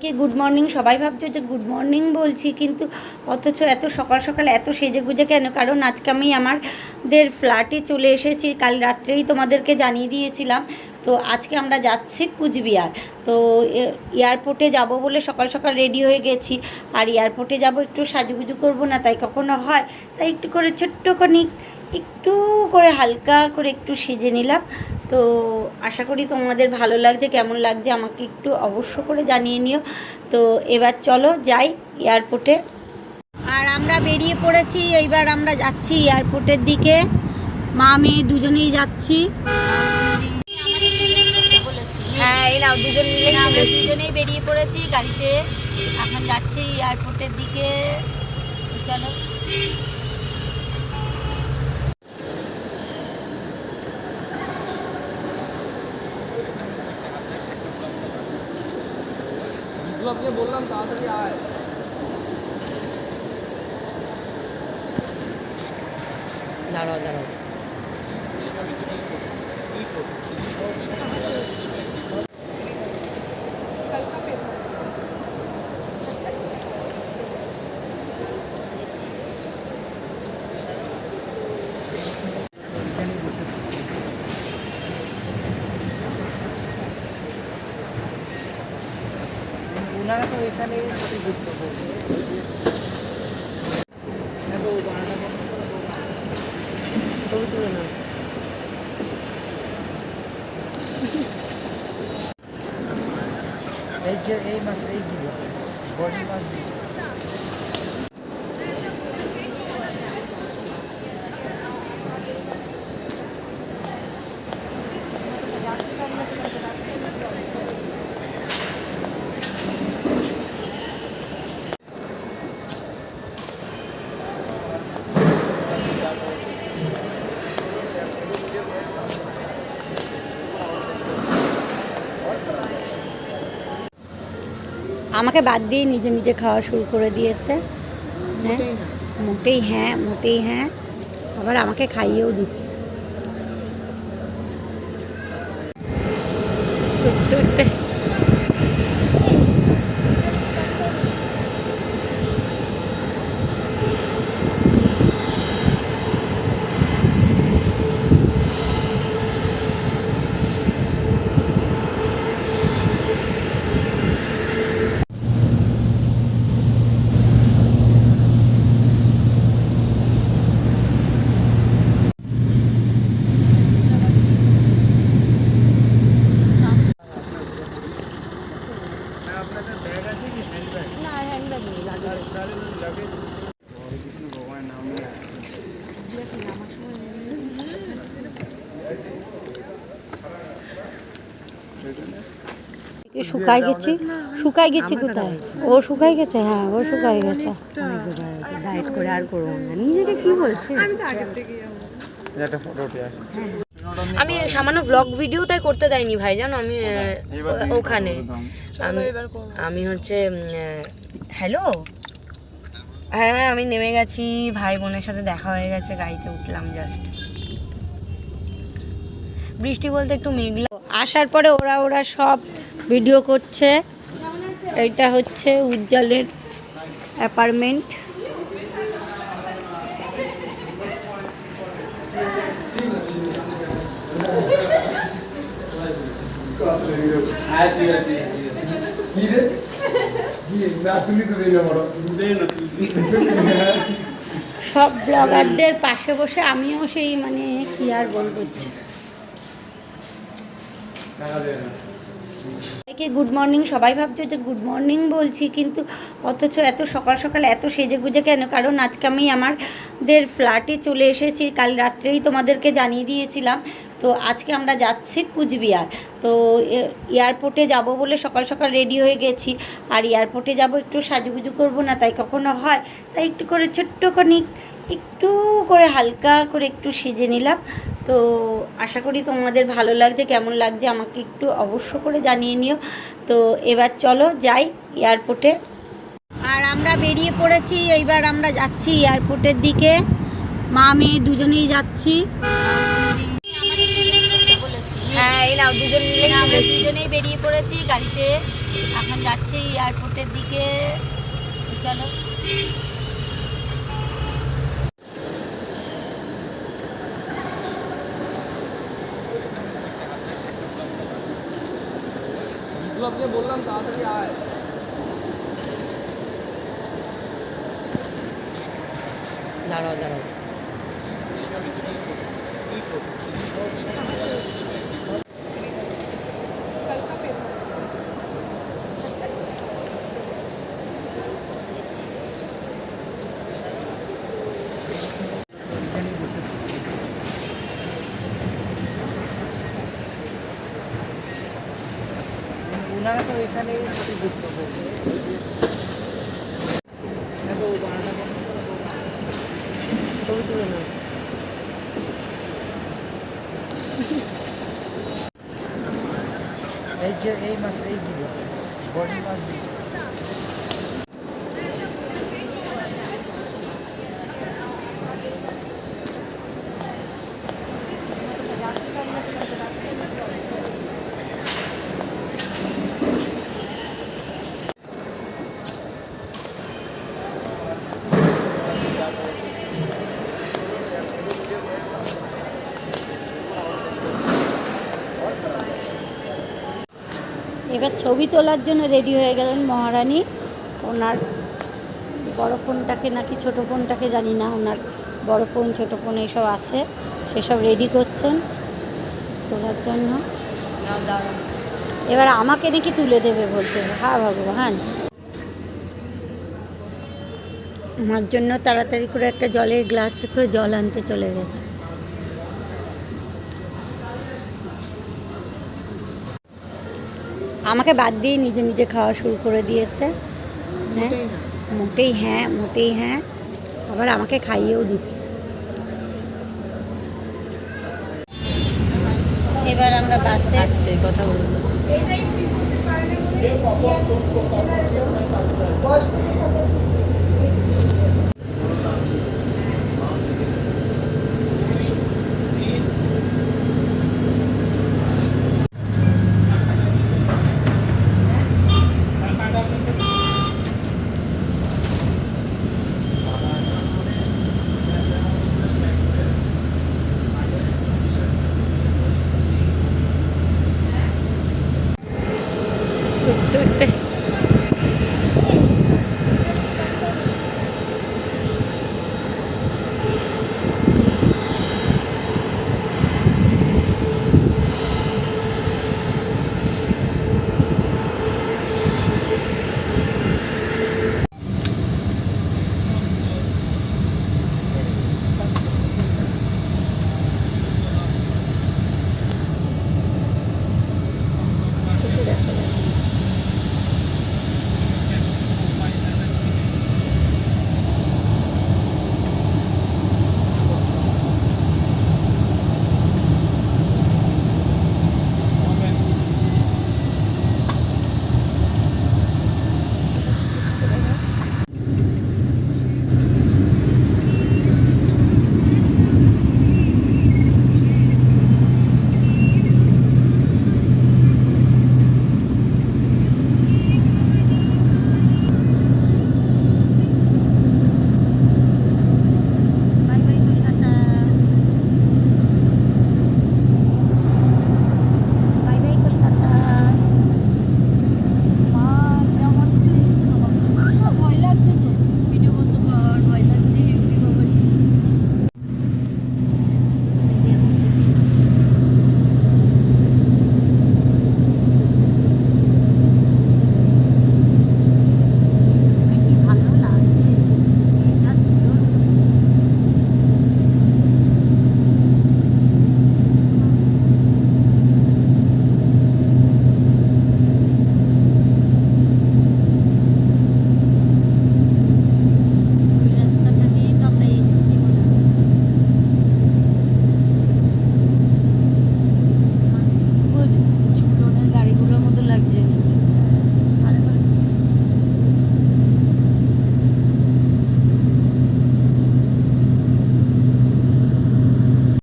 সবাইকে good morning সবাই ভাবছ যে গুড মর্নিং বলছি, কিন্তু অথচ এত সকাল সকাল এত সেজে গুজে কেন? কারণ আজকে আমি আমাদের ফ্ল্যাটে চলে এসেছি, কাল রাত্রেই তোমাদেরকে জানিয়ে দিয়েছিলাম। তো আজকে আমরা যাচ্ছি কুচবিহার। তো এয়ারপোর্টে যাব বলে সকাল সকাল রেডি হয়ে গেছি। আর এয়ারপোর্টে যাব একটু সাজুগুজু করব না, তাই কখনো হয়। তাই একটু করে ছোট্টখানি একটু করে হালকা করে একটু সেজে নিলাম। তো আশা করি তোমাদের ভালো লাগছে কেমন লাগছে আমাকে একটু অবশ্য করে জানিয়ে নিও। তো এবার চলো যাই এয়ারপোর্টে। আর আমরা বেরিয়ে পড়েছি এইবার আমরা যাচ্ছি এয়ারপোর্টের দিকে। মা মেয়ে দুজনেই যাচ্ছি। হ্যাঁ এই নাও দুজন মিলে আমরা দুজনেই বেরিয়ে পড়েছি গাড়িতে। এখন যাচ্ছি এয়ারপোর্টের দিকে। চলো। বিপ্লবকে বললাম তাড়াতাড়ি আয়। দাঁড়াও দাঁড়াও। ওনারা তো এখানে যুক্ত করবে ছবি তুলে নাও এই যে এই মাস এই বডি মাস আমাকে বাদ দিয়ে নিজে নিজে খাওয়া শুরু করে দিয়েছে। হ্যাঁ মোটেই হ্যাঁ মোটেই হ্যাঁ। আবার আমাকে খাইয়েও দিচ্ছে। শুকাই গেছি। শুকাই গেছি কোথায়? ও শুকাই গেছে হ্যাঁ ও শুকাই গেছে। ডায়েট করে আর করব না। নিজেকে কি বলছে? একটা ফটো উঠে আসে। আমি সামান্য ব্লগ ভিডিও তাই করতে দেয়নি ভাই জানো? আমি ওখানে। আমি আমি হচ্ছে হ্যালো হ্যাঁ আমি নেমে গেছি। ভাই বোনের সাথে দেখা হয়ে গেছে গাড়িতে উঠলাম জাস্ট বৃষ্টি বলতে একটু মেঘলা। আসার পরে ওরা ওরা সব ভিডিও করছে। এইটা হচ্ছে উজ্জ্বলের অ্যাপার্টমেন্ট। সব ব্লগারদের পাশে বসে আমিও সেই মানে কি আর বলব। সবাইকে গুড মর্নিং সবাই ভাবছ যে গুড মর্নিং বলছি, কিন্তু অথচ এত সকাল সকাল এত সেজে গুজে কেন? কারণ আজকে আমি আমাদের ফ্ল্যাটে চলে এসেছি, কাল রাত্রেই তোমাদেরকে জানিয়ে দিয়েছিলাম। তো আজকে আমরা যাচ্ছি কুচবিহার। তো এয়ারপোর্টে যাব বলে সকাল সকাল রেডি হয়ে গেছি। আর এয়ারপোর্টে যাব একটু সাজুগুজু করব না, তাই কখনো হয়? তাই একটু করে ছোট্টখানি একটু করে হালকা করে একটু সেজে নিলাম। তো আশা করি তোমাদের ভালো লাগছে কেমন লাগছে আমাকে একটু অবশ্য করে জানিয়ে নিও। তো এবার চলো যাই এয়ারপোর্টে আর আমরা বেরিয়ে পড়েছি এইবার আমরা যাচ্ছি এয়ারপোর্টের দিকে। মা মেয়ে দুজনেই যাচ্ছি। হ্যাঁ এই নাও দুজন মিলে আমরা দুজনেই বেরিয়ে পড়েছি গাড়িতে। এখন যাচ্ছি এয়ারপোর্টের দিকে। চলো। বিপ্লবকে বললাম তাড়াতাড়ি আয়। দাঁড়াও দাঁড়াও। এখানে এই যে এই মাছ এই বডি মাছ দিকে এবার ছবি তোলার জন্য রেডি হয়ে গেলেন মহারানী। ওনার বড় ফোনটাকে নাকি ছোট ফোনটাকে জানি না, ওনার বড় ফোন, ছোটো ফোন এইসব আছে, সেসব রেডি করছেন তোলার জন্য। এবার আমাকে নাকি তুলে দেবে বলছে। হ্যাঁ ভগবান। আমার জন্য তাড়াতাড়ি করে একটা জলের গ্লাসে করে জল আনতে চলে গেছে। আমাকে বাদ দিয়ে নিজে নিজে খাওয়া শুরু করে দিয়েছে। হ্যাঁ মোটেই হ্যাঁ মোটেই হ্যাঁ। আবার আমাকে খাইয়েও দিচ্ছে। এবার আমরা বাসে আস্তে কথা বলব। 对对